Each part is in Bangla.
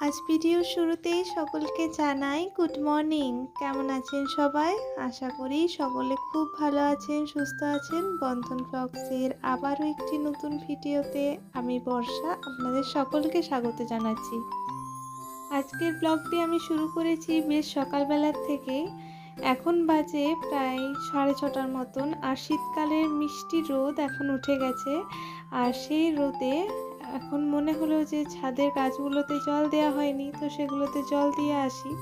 আজ ভিডিও শুরুতেই সকলকে জানাই গুড মর্নিং। কেমন আছেন সবাই? আশা করি সকলে খুব ভালো আছেন, সুস্থ আছেন। বন্ধন ব্লগসের আবারও একটি নতুন ভিডিওতে আমি বর্ষা আপনাদের সকলকে স্বাগত জানাচ্ছি। আজকের ব্লগটি আমি শুরু করেছি বেশ সকালবেলার থেকে। এখন বাজে প্রায় সাড়ে ছটার মতন আর শীতকালের মিষ্টি রোদ এখন উঠে গেছে। আর সেই রোদে এখন মনে হলো যে ছাদের গাছগুলোতে জল দেওয়া হয়নি, তো সেগুলোতে জল দিয়ে আসি।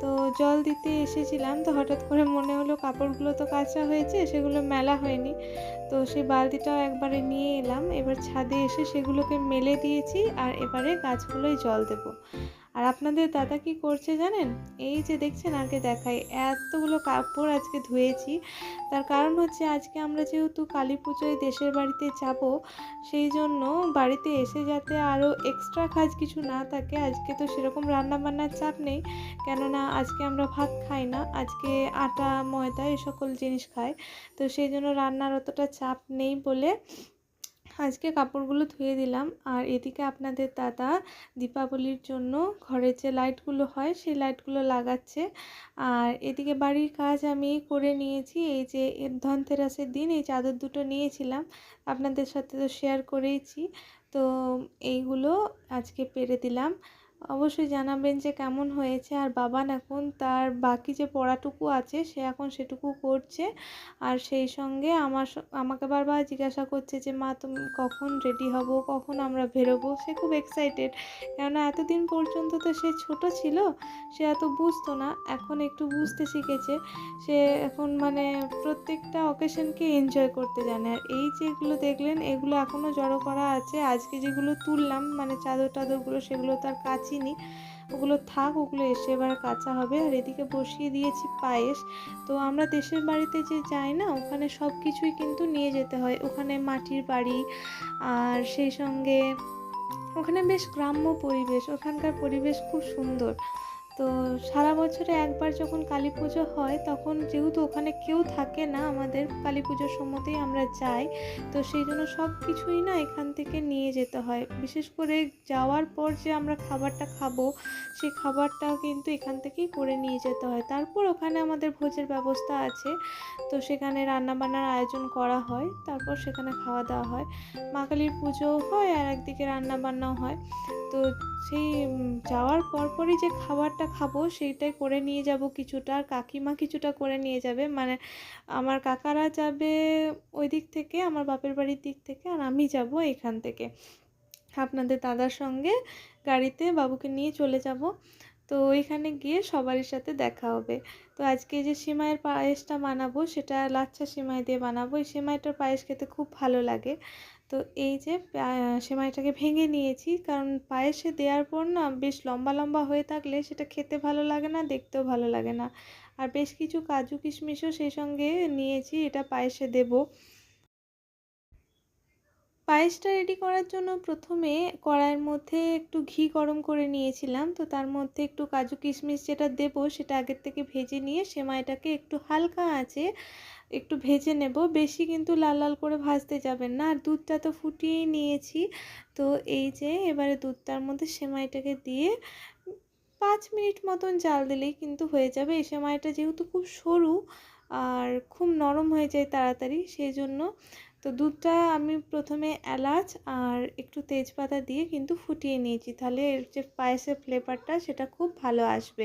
তো জল দিতে এসেছিলাম, তো হঠাৎ করে মনে হলো কাপড়গুলো তো কাঁচা হয়েছে, সেগুলো মেলা হয়নি। তো সেই বালতিটাও একবারে নিয়ে এলাম, এবার ছাদে এসে সেগুলোকে মেলে দিয়েছি, আর এবারে গাছগুলোয় জল দেবো। আর আপনাদের দাদা কি করছে জানেন? এই যে দেখছেন আগে দেখাই এতগুলো কাপড় আজকে ধুয়েছি। তার কারণ হচ্ছে আজকে আমরা যেহেতু কালী পুজোয় দেশের বাড়িতে যাব সেই জন্য বাড়িতে এসে যাতে আরও এক্সট্রা কাজ কিছু না থাকে আজকে তো সেরকম রান্না বান্নার চাপ নেই। কেননা আজকে আমরা ভাত খাই না আজকে আটা ময়দা এই সকল জিনিস খাই। তো সেই জন্য রান্নার অতটা চাপ নেই বলে আজকে কাপড়গুলো ধুয়ে দিলাম। আর এদিকে আপনাদের দাদা দীপাবলির জন্য ঘরের যে লাইটগুলো হয়, সেই লাইটগুলো লাগাচ্ছে। আর এদিকে বাড়ির কাজ আমি করে নিয়েছি। এই যে ধনতেরাসের দিন, এই চাদর দুটো নিয়েছিলাম। আপনাদের সাথে তো শেয়ার করেইছি। তো এইগুলো আজকে পেরে দিলাম। অবশ্যই জানাবেন যে কেমন হয়েছে। আর বাবান এখন তার বাকি যে পড়াটুকু আছে, সে এখন সেটুকু করছে। আর সেই সঙ্গে আমার আমাকে বারবার জিজ্ঞাসা করছে যে, মা, তুমি, কখন রেডি হব? কখন আমরা বেরোবো? সে খুব এক্সাইটেড কেননা এতদিন পর্যন্ত তো সে ছোট ছিল, সে এত বুঝতো না। এখন একটু বুঝতে শিখেছে। সে এখন মানে প্রত্যেকটা অকেশনকে এনজয় করতে জানে। আর এই যেগুলো দেখলেন, এগুলো এখনও জড়ো করা আছে। আজকে যেগুলো তুললাম মানে চাদর টাদরগুলো সেগুলো তার কাচিনি ওগুলো থাক, ওগুলো এসে এবার কাঁচা হবে। আর এদিকে বসিয়ে দিয়েছি পায়েস। তো আমরা দেশের বাড়িতে যে যাই না, ওখানে সব কিছুই কিন্তু নিয়ে যেতে হয়। ওখানে মাটির বাড়ি, আর সেই সঙ্গে ওখানে বেশ গ্রাম্য পরিবেশ। ওখানকার পরিবেশ খুব সুন্দর। তো সারা বছরে একবার যখন কালী পুজো হয়, তখন যেহেতু ওখানে কেউ থাকে না, আমাদের কালী পুজোর সময়তেই আমরা যাই। তো সেই জন্য সব কিছুই না এখান থেকে নিয়ে যেতে হয়। বিশেষ করে যাওয়ার পর যে আমরা খাবারটা খাব, সেই খাবারটাও কিন্তু এখান থেকেই করে নিয়ে যেতে হয়। তারপর ওখানে আমাদের ভোজের ব্যবস্থা আছে। তো সেখানে রান্নাবান্নার আয়োজন করা হয়, তারপর সেখানে খাওয়া দাওয়া হয়। মা কালীর পুজোও হয় আর একদিকে রান্নাবান্নাও হয়। তো সেই যাওয়ার পরপরই যে খাবারটা খাব সেইটাই করে নিয়ে যাব কিছুটা, আর কাকিমা কিছুটা করে নিয়ে যাবে। মানে আমার কাকারা যাবে ওই দিক থেকে, আমার বাপের বাড়ির দিক থেকে, আর আমি যাব এখান থেকে। আপনাদের দাদার সঙ্গে গাড়িতে বাবুকে নিয়ে চলে যাব। তো ওইখানে গিয়ে সবারই সাথে দেখা হবে। তো আজকে যে সিমাইয়ের পায়েসটা বানাবো, সেটা লাচ্ছা সিমাই দিয়ে বানাবো। এই সিমাইটার পায়েস খেতে খুব ভালো লাগে। তো এই যে সেমাইটাকে ভেঙে নিয়েছি। কারণ পায়েসে দেওয়ার পর না বেশ লম্বা লম্বা হয়ে থাকলে সেটা খেতে ভালো লাগে না, দেখতেও ভালো লাগে না। আর বেশ কিছু কাজু কিশমিশও সেই সঙ্গে নিয়েছি, এটা পায়েসে দেবো। পায়েসটা রেডি করার জন্য প্রথমে কড়াইয়ের মধ্যে একটু ঘি গরম করে নিয়েছিলাম। তো তার মধ্যে একটু কাজু কিশমিশ যেটা দেবো, সেটা আগের থেকে ভেজে নিয়ে সেমাইটাকে একটু হালকা আছে একটু ভেজে নেব। বেশি কিন্তু লাল লাল করে ভাজতে যাবেন না। আর দুধটা তো ফুটিয়েই নিয়েছি। তো এই যে এবারে দুধটার মধ্যে সেমাইটাকে দিয়ে পাঁচ মিনিট মতন জাল দিলেই কিন্তু হয়ে যাবে। এই সেমাইটা যেহেতু খুব সরু আর খুব নরম হয়ে যায় তাড়াতাড়ি সেই জন্য তো দুধটা আমি প্রথমে এলাচ আর একটু তেজপাতা দিয়ে কিন্তু ফুটিয়ে নিয়েছি। তাহলে এর যে পায়েসের ফ্লেভারটা সেটা খুব ভালো আসবে।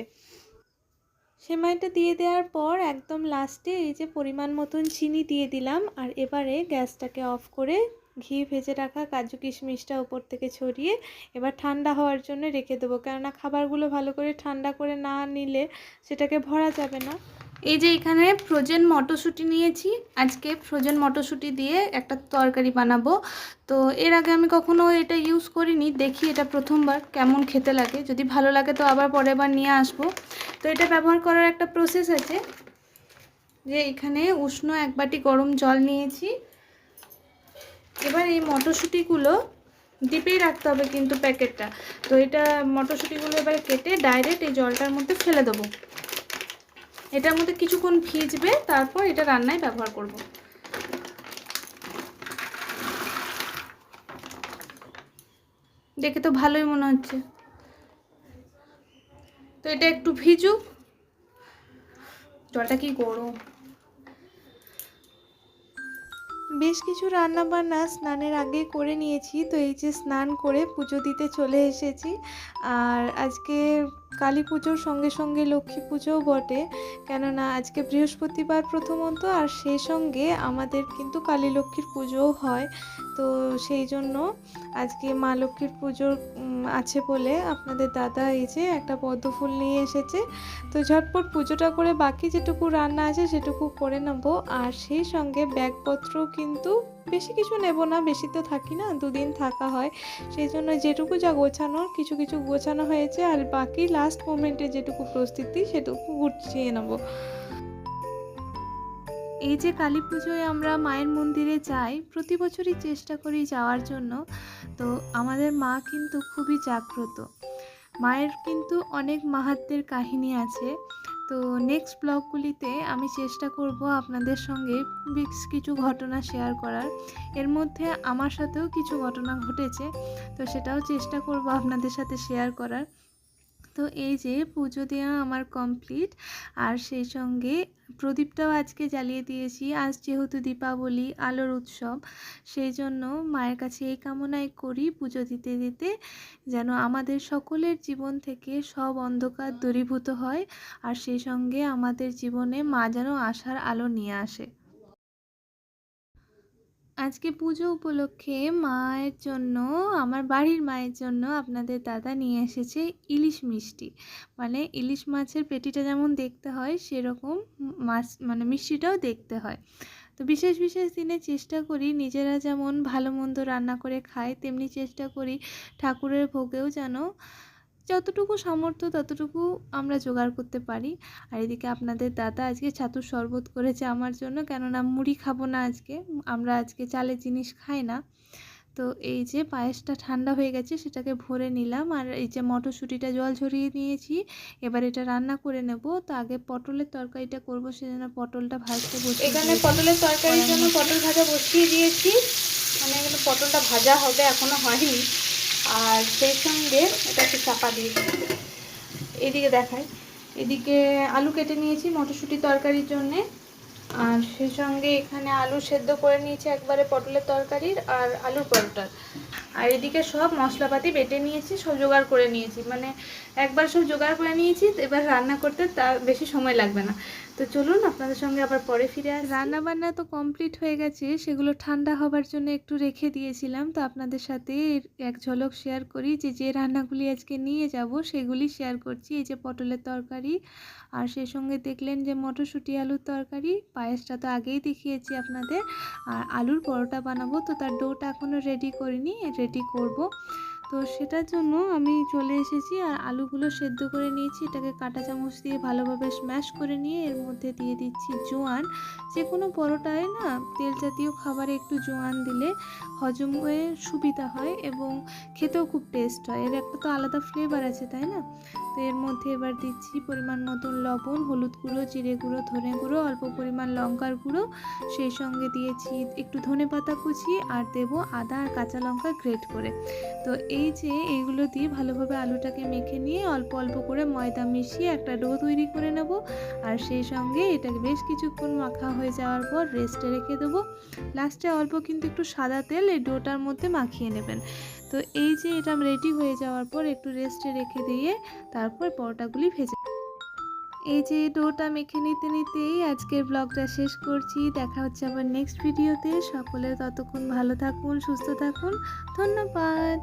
সেমাইটা দিয়ে দেওয়ার পর একদম লাস্টে এই যে পরিমাণ মতন চিনি দিয়ে দিলাম আর এবারে গ্যাসটাকে অফ করে ঘি ভেজে রাখা কাজু কিশমিশটা উপর থেকে ছড়িয়ে এবার ঠান্ডা হওয়ার জন্য রেখে দেবো। কেননা খাবারগুলো ভালো করে ঠান্ডা করে না নিলে সেটাকে ভরা যাবে না। এই যে এখানে ফ্রোজেন মটরশুঁটি নিয়েছি। আজকে ফ্রোজেন মটরশুঁটি দিয়ে একটা তরকারি বানাবো। তো এর আগে আমি কখনো এটা ইউজ করিনি। দেখি এটা প্রথমবার কেমন খেতে লাগে। যদি ভালো লাগে তো আবার পরের বার নিয়ে আসব। তো এটা ব্যবহার করার একটা প্রসেস আছে। যে এখানে উষ্ণ এক বাটি গরম জল নিয়েছি। এবার এই মটরশুঁটিগুলো ডিপেই রাখতে হবে কিন্তু প্যাকেটটা। তো এটা মটরশুঁটিগুলো এবার কেটে ডাইরেক্ট এই জলটার মধ্যে ফেলে দেবো। এটার মধ্যে কিছুক্ষণ ভিজবে, তারপর এটা রান্নায় ব্যবহার করব। দেখে তো ভালোই মনে হচ্ছে। তো এটা একটু ভিজুক। জলটা কি গরম? বেশ কিছু রান্না বান্না স্নানের আগে করে নিয়েছি, তো এই যে স্নান করে পুজো দিতে চলে এসেছি। আর আজকে কালী পুজোর সঙ্গে সঙ্গে লক্ষ্মী পুজোও বটে। কেননা আজকে বৃহস্পতিবার প্রথমত, আর সেই সঙ্গে আমাদের কিন্তু কালী লক্ষ্মীর পুজোও হয়। তো সেই জন্য আজকে মা লক্ষ্মীর পুজোর আছে বলে আপনাদের দাদা এই যে একটা পদ্ম ফুল নিয়ে এসেছে। তো ঝটপট পুজোটা করে বাকি যেটুকু রান্না আছে সেটুকু করে নেব। আর সেই সঙ্গে ব্যাগপত্র কিন্তু বেশি কিছু নেব না, বেশি তো থাকি না, দুদিন থাকা হয়। সেই জন্য যেটুকু যা গোছানোর কিছু কিছু গোছানো হয়েছে আর বাকি লাস্ট মোমেন্টে যেটুকু প্রস্তুতি, সেটুকু গুছিয়ে নেব। এই যে কালী পুজোয় আমরা মায়ের মন্দিরে যাই, প্রতি বছরই চেষ্টা করি যাওয়ার জন্য। তো আমাদের মা কিন্তু খুবই জাগ্রত। মায়ের কিন্তু অনেক মাহাত্মের কাহিনী আছে। তো নেক্সট ব্লগগুলিতে আমি চেষ্টা করব আপনাদের সঙ্গে বেশ কিছু ঘটনা শেয়ার করার। এর মধ্যে আমার সাথেও কিছু ঘটনা ঘটেছে, তো সেটাও চেষ্টা করব আপনাদের সাথে শেয়ার করার। তো এই যে পুজো দেওয়া আমার কমপ্লিট আর সেই সঙ্গে প্রদীপটাও আজকে জ্বালিয়ে দিয়েছি। আজ যেহেতু দীপাবলি, আলোর উৎসব সেই জন্য মায়ের কাছে এই কামনাই করি পুজো দিতে দিতে যেন আমাদের সকলের জীবন থেকে সব অন্ধকার দূরীভূত হয় আর সেই সঙ্গে আমাদের জীবনে মা যেন আশার আলো নিয়ে আসে। আজকে পুজো উপলক্ষে মায়ের জন্য, আমার বাড়ির মায়ের জন্য আপনাদের দাদা নিয়ে এসেছে ইলিশ মিষ্টি। মানে ইলিশ মাছের পেটিটা যেমন দেখতে হয়, সেরকম মাছ মানে মিষ্টিটাও দেখতে হয়। তো বিশেষ বিশেষ দিনে চেষ্টা করি নিজেরা যেমন ভালো মন্দ রান্না করে খাই, তেমনি চেষ্টা করি ঠাকুরের ভোগেও যেন যতটুকু সামর্থ্য ততটুকু আমরা জোগাড় করতে পারি। আর এদিকে আপনাদের দাদা আজকে ছাতুর শরবত করেছে আমার জন্য কেননা মুড়ি খাব না আজকে আমরা আজকে চালের জিনিস খাই না। তো এই যে পায়েসটা ঠান্ডা হয়ে গেছে সেটাকে ভরে নিলাম। আর এই যে মটরশুঁটিটা জল ঝরিয়ে নিয়েছি এবার এটা রান্না করে নেব। তো আগে পটলের তরকারিটা করব সেজন্য পটলটা ভাজতে বসে এখানে পটলের তরকারির জন্য পটল ভাজা বসিয়ে দিয়েছি। মানে এখানে পটলটা ভাজা হবে এখনও হয়নি। আর সেই সঙ্গে এটা একটু চাপা দিয়েছি এদিকে দেখাই। এদিকে আলু কেটে নিয়েছি মটরশুঁটি তরকারির জন্যে। আর সেই সঙ্গে এখানে আলু সেদ্ধ করে নিয়েছি একবারে পটলের তরকারির আর আলুর পরোটার। আর এদিকে সব মশলাপাতি বেটে নিয়েছি, সব জোগাড় করে নিয়েছি। মানে একবার সব জোগাড় করে নিয়েছি, এবার রান্না করতে তার বেশি সময় লাগবে না। তো চলুন আপনাদের সঙ্গে আবার পরে ফিরে আসি। রান্না বান্না তো কমপ্লিট হয়ে গেছে, সেগুলো ঠান্ডা হবার জন্য একটু রেখে দিয়েছিলাম, তো আপনাদের সাথে এক ঝলক শেয়ার করি যে যে রান্নাগুলি আজকে নিয়ে যাব সেগুলি শেয়ার করছি, এই যে পটলের তরকারি আর সেই সঙ্গে দেখলেন যে মটরশুঁটি আলুর তরকারি, পায়েসটা তো আগেই দেখিয়েছি আপনাদের, আর আলুর পরোটা বানাবো, তো তার ডোটা এখনও রেডি করিনি রেডি করব। তো সেটার জন্য আমি চলে এসেছি আর আলুগুলো সেদ্ধ করে নিয়েছি। এটাকে কাঁটা চামচ দিয়ে ভালোভাবে স্ম্যাশ করে নিয়ে এর মধ্যে দিয়ে দিচ্ছি জোয়ান। যে কোনো পরোটায় না তেল জাতীয় খাবারে একটু জোয়ান দিলে হজম হয়ে সুবিধা হয় এবং খেতেও খুব টেস্ট হয়। এর একটা তো আলাদা ফ্লেভার আছে, তাই না? তো এর মধ্যে এবার দিচ্ছি পরিমাণ মতন লবণ, হলুদ গুঁড়ো, জিরে গুঁড়ো, ধনে গুঁড়ো, অল্প পরিমাণ লঙ্কার গুঁড়ো। সেই সঙ্গে দিয়েছি একটু ধনে পাতা কুচি আর দেবো আদা আর কাঁচা লঙ্কা গ্রেট করে। তো এই যে এইগুলো দিয়ে ভালোভাবে আলুটাকে মেখে নিয়ে অল্প অল্প করে ময়দা মিশিয়ে একটা ডো তৈরি করে নেব। আর সেই সঙ্গে এটাকে বেশ কিছুক্ষণ মাখা হয়ে যাওয়ার পর রেস্টে রেখে দেবো। লাস্টে অল্প কিন্তু একটু সাদা তেল এই ডোটার মধ্যে মাখিয়ে নেবেন। তো এই যে এটা রেডি হয়ে যাওয়ার পর একটু রেস্টে রেখে দিয়ে তারপর পরোটাগুলি ভেজে এই যে ডোটা মেখে নিতে নিতেই আজকের ব্লগটা শেষ করছি। দেখা হচ্ছে আবার নেক্সট ভিডিওতে সকলে ততক্ষণ ভালো থাকুন, সুস্থ থাকুন। ধন্যবাদ।